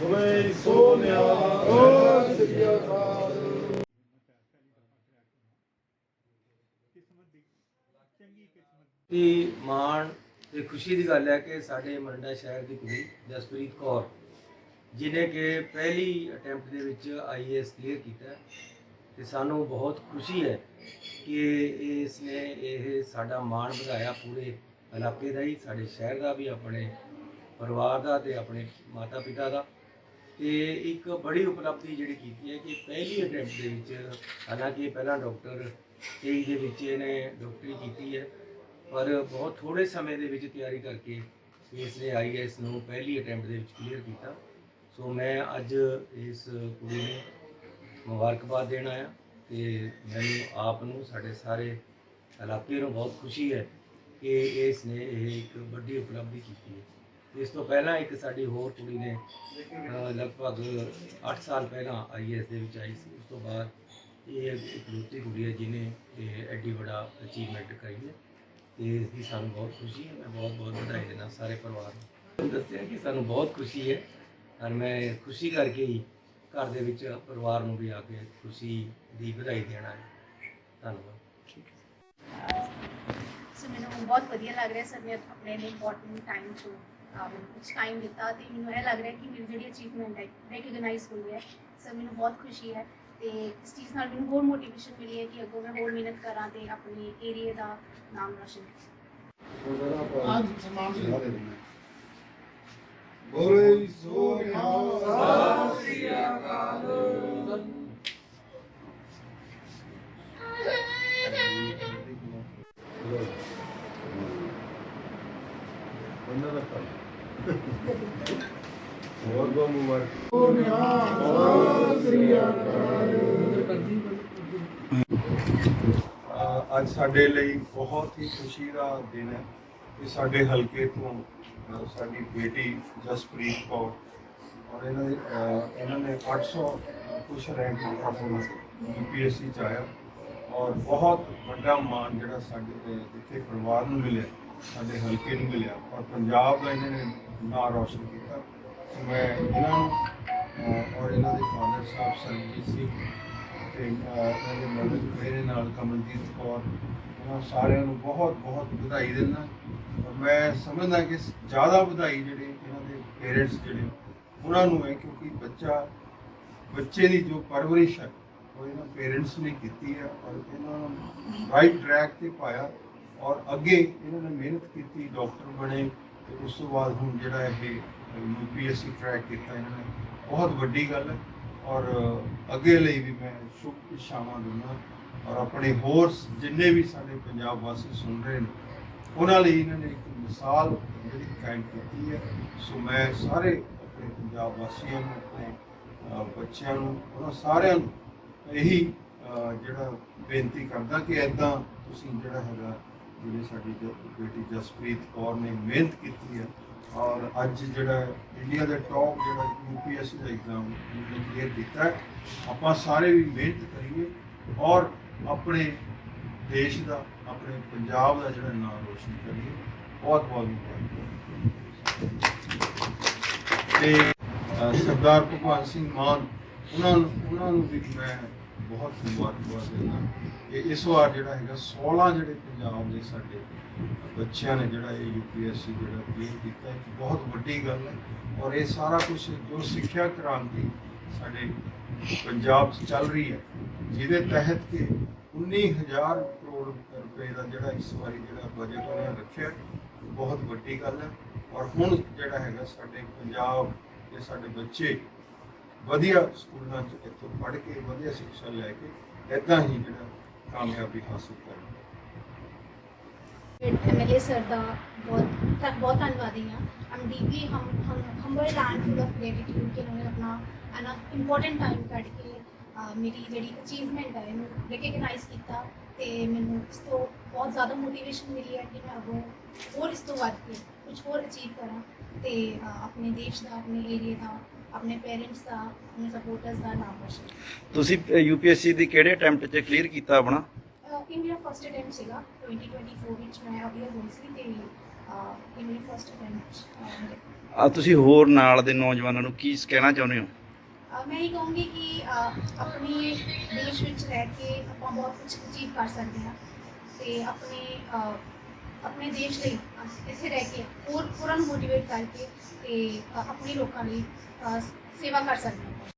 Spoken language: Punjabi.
ਬੋਲੇ ਸੋਨਿਆ ਓ ਸ੍ਰੀ ਅਕਾਲ ਕਿ ਮਾਣ ਤੇ ਖੁਸ਼ੀ ਦੀ ਗੱਲ ਹੈ ਕਿ ਸਾਡੇ ਮਰੰਡਾ ਸ਼ਹਿਰ ਦੀ ਕੁੜੀ ਜਸਪ੍ਰੀਤ ਕੌਰ, ਜਿਨੇ ਕਿ ਪਹਿਲੀ ਅਟੈਂਪਟ ਦੇ ਵਿੱਚ ਆਈਏਐਸ ਕਲੀਅਰ ਕੀਤਾ ਹੈ ਤੇ ਸਾਨੂੰ ਬਹੁਤ ਖੁਸ਼ੀ ਹੈ ਕਿ ਇਸ ਨੇ ਇਹ ਸਾਡਾ ਮਾਣ ਵਧਾਇਆ ਪੂਰੇ ਇਲਾਕੇ ਦਾ ਹੀ, ਸਾਡੇ ਸ਼ਹਿਰ ਦਾ ਵੀ, ਆਪਣੇ ਪਰਿਵਾਰ ਦਾ ਤੇ ਆਪਣੇ ਮਾਤਾ ਪਿਤਾ ਦਾ। ਤੇ ਇੱਕ ਬੜੀ ਉਪਲਬਧੀ ਜਿਹੜੀ ਕੀਤੀ ਹੈ ਕਿ ਪਹਿਲੀ ਅਟੈਂਪਟ ਦੇ ਵਿੱਚ, ਹਾਲਾਂਕਿ ਪਹਿਲਾਂ ਡਾਕਟਰ 23 ਦੇ ਵਿੱਚ ਇਹਨੇ ਡਾਕਟਰੀ ਕੀਤੀ ਹੈ, ਪਰ ਬਹੁਤ ਥੋੜੇ ਸਮੇਂ ਦੇ ਵਿੱਚ ਤਿਆਰੀ ਕਰਕੇ ਇਸ ਨੇ ਆਈਐਸ ਨੂੰ ਪਹਿਲੀ ਅਟੈਂਪਟ ਦੇ ਵਿੱਚ ਕਲੀਅਰ ਕੀਤਾ। ਸੋ ਮੈਂ ਅੱਜ ਇਸ ਕੁੜੀ ਨੂੰ ਮੁਬਾਰਕਬਾਦ ਦੇਣ ਆਇਆ। ਤੇ ਮੈਨੂੰ ਆਪ ਨੂੰ, ਸਾਡੇ ਸਾਰੇ ਇਲਾਕੇ ਨੂੰ ਬਹੁਤ ਖੁਸ਼ੀ ਹੈ ਕਿ ਇਸ ਨੇ ਇਹ ਇੱਕ ਵੱਡੀ ਉਪਲਬਧੀ ਕੀਤੀ ਹੈ। ਇਸ ਤੋਂ ਪਹਿਲਾਂ ਇੱਕ ਸਾਡੀ ਹੋਰ ਕੁੜੀ ਨੇ ਲਗਭਗ 8 ਸਾਲ ਪਹਿਲਾਂ ਆਈਐਸ ਦੇ ਵਿੱਚ ਆਈ ਸੀ। ਉਸ ਤੋਂ ਬਾਅਦ ਇਹ ਇੱਕ ਲੁੱਟੀ ਕੁੜੀ ਹੈ ਜਿਹਨੇ ਇਹ ਐਡੀ ਵੱਡਾ ਅਚੀਵਮੈਂਟ ਕਰੀ ਹੈ ਤੇ ਇਸ ਦੀ ਸਾਨੂੰ ਬਹੁਤ ਖੁਸ਼ੀ ਹੈ। ਮੈਂ ਬਹੁਤ ਬਹੁਤ ਵਧਾਈ ਦੇਣਾ ਸਾਰੇ ਪਰਿਵਾਰ ਨੂੰ। ਦੱਸਿਆ ਕਿ ਸਾਨੂੰ ਬਹੁਤ ਖੁਸ਼ੀ ਹੈ ਔਰ ਮੈਂ ਖੁਸ਼ੀ ਕਰਕੇ ਹੀ ਘਰ ਦੇ ਵਿੱਚ ਪਰਿਵਾਰ ਨੂੰ ਵੀ ਆ ਕੇ ਖੁਸ਼ੀ ਦੀ ਵਧਾਈ ਦੇਣਾ ਹੈ। ਧੰਨਵਾਦ। ਸੋ ਮੈਨੂੰ ਬਹੁਤ ਵਧੀਆ ਲੱਗ ਰਿਹਾ ਸਰ ਨੇ ਆਪਣੇ ਲਈ ਇੰਪੋਰਟੈਂਟ ਟਾਈਮ ਤੋਂ ਮੈਨੂੰ ਕੁਝ ਟਾਈਮ ਦਿੱਤਾ ਤੇ ਮੈਨੂੰ ਇਹ ਲੱਗ ਰਿਹਾ ਕਿ ਮੇਰੀ ਜਿਹੜੀ ਅਚੀਵਮੈਂਟ ਹੈ ਰੈਕਗਨਾਈਜ਼ ਹੋਈ ਹੈ। ਸਰ ਮੈਨੂੰ ਬਹੁਤ ਖੁਸ਼ੀ ਹੈ ਤੇ ਇਸ ਚੀਜ਼ ਨਾਲ ਮੈਨੂੰ ਹੋਰ ਮੋਟੀਵੇਸ਼ਨ ਮਿਲੀ ਹੈ ਕਿ ਅੱਗੋਂ ਮੈਂ ਹੋਰ ਮਿਹਨਤ ਕਰਾਂ ਤੇ ਆਪਣੇ ਏਰੀਆ ਦਾ ਨਾਮ ਰੋਸ਼ਨ ਕਰਾਂ। ਅੱਜ ਸਮਾਨ ਬੋਲੇ ਸੋਨਿਆ ਸਤਿ ਸ੍ਰੀ ਅਕਾਲ ਉਹਨਾਂ ਦਾ ਕੰਮ ਹੋਰ ਬਹੁਤ ਮੁਬਾਰਕ ਸੋਨਿਆ ਸਤਿ ਸ੍ਰੀ ਅਕਾਲ ਅ, ਅੱਜ ਸਾਡੇ ਲਈ ਬਹੁਤ ਹੀ ਖੁਸ਼ੀ ਦਾ ਦਿਨ ਹੈ ਕਿ ਸਾਡੇ ਹਲਕੇ ਤੋਂ ਸਾਡੀ ਬੇਟੀ ਜਸਪ੍ਰੀਤ ਕੌਰ ਔਰ ਇਹਨਾਂ ਦੇ ਇਹਨਾਂ ਨੇ 800 ਕੁਛ ਰੈਂਕ ਹਾਸਲ ਯੂਪੀਐਸਸੀ ਚ ਆਇਆ ਔਰ ਬਹੁਤ ਵੱਡਾ ਮਾਣ ਜਿਹੜਾ ਸਾਡੇ ਤੇ ਜਿੱਥੇ ਪਰਿਵਾਰ ਨੂੰ ਮਿਲਿਆ, ਸਾਡੇ ਹਲਕੇ ਨੂੰ ਮਿਲਿਆ ਔਰ ਪੰਜਾਬ ਦਾ ਇਹਨਾਂ ਨੇ ਨਾਂ ਰੌਸ਼ਨ ਕੀਤਾ। ਮੈਂ ਇਹਨਾਂ ਨੂੰ ਔਰ ਇਹਨਾਂ ਦੇ ਫਾਦਰ ਸਾਹਿਬ ਸਰਜੀਤ ਸਿੰਘ ਤੇ ਇਹਨਾਂ ਦੇ ਮਦਰ ਮੇਰੇ ਨਾਲ ਕਮਲਜੀਤ ਕੌਰ ਉਹਨਾਂ ਸਾਰਿਆਂ ਨੂੰ ਬਹੁਤ ਬਹੁਤ ਵਧਾਈ ਦਿੰਦਾ। ਔਰ ਮੈਂ ਸਮਝਦਾ ਕਿ ਜ਼ਿਆਦਾ ਵਧਾਈ ਜਿਹੜੇ ਇਹਨਾਂ ਦੇ ਪੇਰੈਂਟਸ ਜਿਹੜੇ, ਉਹਨਾਂ ਨੂੰ ਹੈ, ਕਿਉਂਕਿ ਬੱਚਾ, ਬੱਚੇ ਦੀ ਜੋ ਪਰਵਰਿਸ਼ ਹੈ, ਉਹ ਇਹਨਾਂ ਪੇਰੈਂਟਸ ਨੇ ਕੀਤੀ ਹੈ ਔਰ ਇਹਨਾਂ ਨੂੰ ਰਾਈਟ ਟਰੈਕ ਤੇ ਪਾਇਆ। ਔਰ ਅੱਗੇ ਇਹਨਾਂ ਨੇ ਮਿਹਨਤ ਕੀਤੀ ਡਾਕਟਰ ਬਣੇ ਤੇ ਉਸ ਤੋਂ ਬਾਅਦ ਹੁਣ ਜਿਹੜਾ ਇਹ ਯੂਪੀਐਸਸੀ ਟਰੈਕ ਕੀਤਾ ਇਹਨਾਂ ਨੇ। ਬਹੁਤ ਵੱਡੀ ਗੱਲ ਹੈ। ਔਰ ਅੱਗੇ ਲਈ ਵੀ ਮੈਂ ਸ਼ੁਭ ਇੱਛਾਵਾਂ ਦਿੰਦਾ। ਔਰ ਆਪਣੇ ਹੋਰ ਜਿੰਨੇ ਵੀ ਸਾਡੇ ਪੰਜਾਬ ਵਾਸੀ ਸੁਣ ਰਹੇ ਨੇ, ਉਹਨਾਂ ਲਈ ਇਹਨਾਂ ਨੇ ਇੱਕ ਮਿਸਾਲ ਜਿਹੜੀ ਕਾਇਮ ਕੀਤੀ ਹੈ। ਸੋ ਮੈਂ ਸਾਰੇ ਆਪਣੇ ਪੰਜਾਬ ਵਾਸੀਆਂ ਨੂੰ, ਆਪਣੇ ਬੱਚਿਆਂ ਨੂੰ, ਉਹਨਾਂ ਸਾਰਿਆਂ ਨੂੰ ਇਹੀ ਜਿਹੜਾ ਬੇਨਤੀ ਕਰਦਾ ਕਿ ਐਦਾਂ ਤੁਸੀਂ ਜਿਹੜਾ ਹੈਗਾ ਜਿਹੜੀ ਸਾਡੀ ਬੇਟੀ ਜਸਪ੍ਰੀਤ ਕੌਰ ਨੇ ਮਿਹਨਤ ਕੀਤੀ ਹੈ ਔਰ ਅੱਜ ਜਿਹੜਾ ਇੰਡੀਆ ਦਾ ਟੌਪ ਜਿਹੜਾ ਯੂਪੀਐਸਸੀ ਦਾ ਐਗਜ਼ਾਮ ਇਹਨੇ ਕਲੀਅਰ ਕੀਤਾ ਹੈ। ਆਪਾਂ ਸਾਰੇ ਵੀ ਮਿਹਨਤ ਕਰੀਏ ਔਰ ਆਪਣੇ ਦੇਸ਼ ਦਾ, ਆਪਣੇ ਪੰਜਾਬ ਦਾ ਜਿਹੜਾ ਨਾਮ ਰੋਸ਼ਨ ਕਰੀਏ। ਬਹੁਤ ਬਹੁਤ ਮੁਬਾਰਕ। ਤੇ ਸਰਦਾਰ ਭਗਵਾਨ ਸਿੰਘ ਮਾਨ, ਉਹਨਾਂ ਨੂੰ ਉਹਨਾਂ ਨੂੰ ਵੀ ਮੈਂ ਬਹੁਤ ਮੁਬਾਰਕਬਾਦ ਦਿੰਦਾ। ਕਿ ਇਸ ਵਾਰ ਜਿਹੜਾ ਹੈਗਾ 16 ਜਿਹੜੇ ਪੰਜਾਬ ਦੇ ਸਾਡੇ ਬੱਚਿਆਂ ਨੇ ਜਿਹੜਾ ਇਹ ਯੂਪੀਐਸਸੀ ਜਿਹੜਾ ਕਲੀਅਰ ਕੀਤਾ, ਇੱਕ ਬਹੁਤ ਵੱਡੀ ਗੱਲ ਹੈ। ਔਰ ਇਹ ਸਾਰਾ ਕੁਝ ਜੋ ਸਿੱਖਿਆ ਕ੍ਰਾਂਤੀ ਸਾਡੇ ਪੰਜਾਬ 'ਚ ਚੱਲ ਰਹੀ ਹੈ, ਜਿਹਦੇ ਤਹਿਤ ਕਿ 19000 ਕਰੋੜ ਰੁਪਏ ਦਾ ਜਿਹੜਾ ਇਸ ਵਾਰੀ ਜਿਹੜਾ ਬਜਟ ਉਹਨੇ ਰੱਖਿਆ, ਬਹੁਤ ਵੱਡੀ ਗੱਲ ਹੈ। ਔਰ ਹੁਣ ਜਿਹੜਾ ਹੈਗਾ ਸਾਡੇ ਪੰਜਾਬ ਦੇ ਸਾਡੇ ਬੱਚੇ ਵਧੀਆ ਸਕੂਲਾਂ 'ਚ ਇੱਥੋਂ ਪੜ੍ਹ ਕੇ, ਵਧੀਆ ਸਿੱਖਿਆ ਲੈ ਕੇ ਇਦਾਂ ਹੀ ਜਿਹੜਾ ਕਾਮਯਾਬੀ ਹਾਸਲ ਕਰਨ ਐਮਐਲਏ ਸਰ ਦਾ ਬਹੁਤ ਬਹੁਤ ਧੰਨਵਾਦੀ ਹਾਂ। I'm deeply hum humble and full of gratitude ਕਿ ਉਹਨਾਂ ਆਪਣਾ ਅਨਾ ਇੰਪੋਰਟੈਂਟ ਟਾਈਮ ਕੱਢ ਕੇ ਮੇਰੀ ਜਿਹੜੀ ਅਚੀਵਮੈਂਟ ਹੈ ਇਹਨੂੰ ਰੈਕਗਨਾਈਜ਼ ਕੀਤਾ ਤੇ ਮੈਨੂੰ ਇਸ ਤੋਂ ਬਹੁਤ ਜ਼ਿਆਦਾ ਮੋਟੀਵੇਸ਼ਨ ਮਿਲੀ ਹੈ ਕਿ ਮੈਂ ਅੱਗੋਂ ਹੋਰ ਇਸ ਤੋਂ ਵੱਧ ਕੇ ਕੁਝ ਹੋਰ ਅਚੀਵ ਕਰਾਂ ਤੇ ਆਪਣੇ ਦੇਸ਼ ਦਾ ਆਪਣੇ ਏਰੀਆ ਦਾ ਆਪਣੇ ਪੇਰੈਂਟਸ ਦਾ ਆਪਣੇ ਸਪੋਰਟਰਸ ਦਾ ਨਾਮ ਰੋਸ਼ਨ। ਤੁਸੀਂ ਯੂਪੀਐਸਸੀ ਦੀ ਕਿਹੜੇ ਅਟੈਂਪਟ 'ਚ ਕਲੀਅਰ ਕੀਤਾ ਆਪਣਾ ਮੇਰਾ ਫਸਟ ਅਟੈਂਪਟ ਸੀਗਾ 2024 ਵਿੱਚ ਮੈਂ ਅਪੀਅਰ ਹੋਈ ਸੀ ਤੇ ਮੇਰੀ ਫਸਟ ਅਟੈਂਪਟ ਆ ਤੁਸੀਂ ਹੋਰ ਨਾਲ ਦੇ ਨੌਜਵਾਨਾਂ ਨੂੰ ਕੀ ਕਹਿਣਾ ਚਾਹੁੰਦੇ ਹੋ ਮੈਂ ਇਹ ਕਹੂੰਗੀ ਕਿ ਆਪਣੇ ਦੇਸ਼ ਵਿੱਚ ਰਹਿ ਕੇ ਆਪਾਂ ਬਹੁਤ ਕੁਝ ਅਚੀਵ ਕਰ ਸਕਦੇ ਹਾਂ ਤੇ ਆਪਣੇ ਆਪਣੇ ਦੇਸ਼ ਲਈ ਇੱਥੇ ਰਹਿ ਕੇ ਹੋਰ, ਹੋਰਾਂ ਨੂੰ ਮੋਟੀਵੇਟ ਕਰਕੇ ਤੇ ਆਪਣੇ ਲੋਕਾਂ ਲਈ ਸੇਵਾ ਕਰ ਸਕਦੇ ਹਾਂ।